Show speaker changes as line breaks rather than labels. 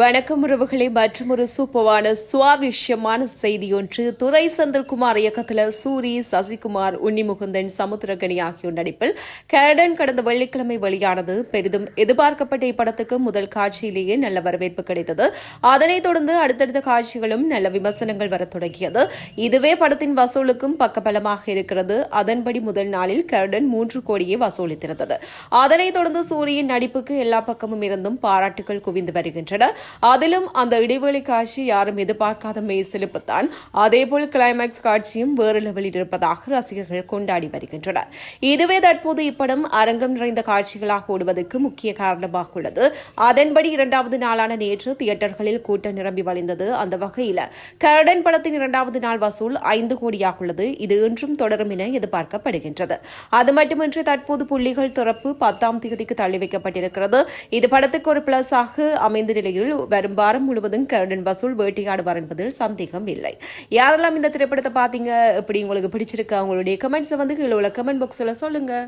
வணக்கம் உறவுகளே மற்றும் ஒரு சூப்பரான சுவாரஸ்யமான செய்தி ஒன்று துரை செந்தில்குமார் இயக்கத்தில் சூரி சசிகுமார் உன்னிமுகுந்தன் சமுத்திரகனி ஆகியோர் நடிப்பில் கேரடன் கடந்த வெள்ளிக்கிழமை வெளியானது. பெரிதும் எதிர்பார்க்கப்பட்ட இப்படத்துக்கு முதல் காட்சியிலேயே நல்ல வரவேற்பு கிடைத்தது. அதனைத் தொடர்ந்து அடுத்தடுத்த காட்சிகளும் நல்ல விமர்சனங்கள் வரத் தொடங்கியது. இதுவே படத்தின் வசூலுக்கும் பக்கபலமாக இருக்கிறது. அதன்படி முதல் நாளில் கேரடன் மூன்று கோடியே வசூலித்திருந்தது. அதனைத் தொடர்ந்து சூரியின் நடிப்புக்கு எல்லா பக்கமும் இருந்தும் பாராட்டுகள் குவிந்து வருகின்றன. அதிலும் அந்த இடைவெளி காட்சி யாரும் எதிர்பார்க்காத மெய்சிலிப்புத்தான். அதேபோல் கிளைமேக்ஸ் காட்சியும் வேறு லெவலில் இருப்பதாக ரசிகர்கள் கொண்டாடி வருகின்றனர். இதுவே தற்போது இப்படம் அரங்கம் நிறைந்த காட்சிகளாக ஓடுவதற்கு முக்கிய காரணமாக உள்ளது. அதன்படி இரண்டாவது நாளான நேற்று தியேட்டர்களில் கூட்டம் நிரம்பி வழிந்தது அந்த வகையில். கரடன் படத்தின் இரண்டாவது நாள் வசூல் ஐந்து கோடியாக உள்ளது. இது இன்றும் தொடரும் என எதிர்பார்க்கப்படுகின்றது. அது மட்டுமின்றி தற்போது புள்ளிகள் திறப்பு பத்தாம் தேதிக்கு தள்ளி வைக்கப்பட்டிருக்கிறது. இது படத்துக்கு ஒரு பிளஸாக அமைந்த நிலையில் வரும் வாரம் முழுவதும் கருடன் வசூல் வேட்டையாடுவார் என்பதில் சந்தேகம் இல்லை. யாரெல்லாம் இந்த திரைப்படத்தை பார்த்தீங்க? எப்படி உங்களுக்கு பிடிச்சிருக்கு? அவங்களுடைய கமெண்ட்ஸை வந்து கீழே உள்ள கமெண்ட் பாக்ஸில் சொல்லுங்க.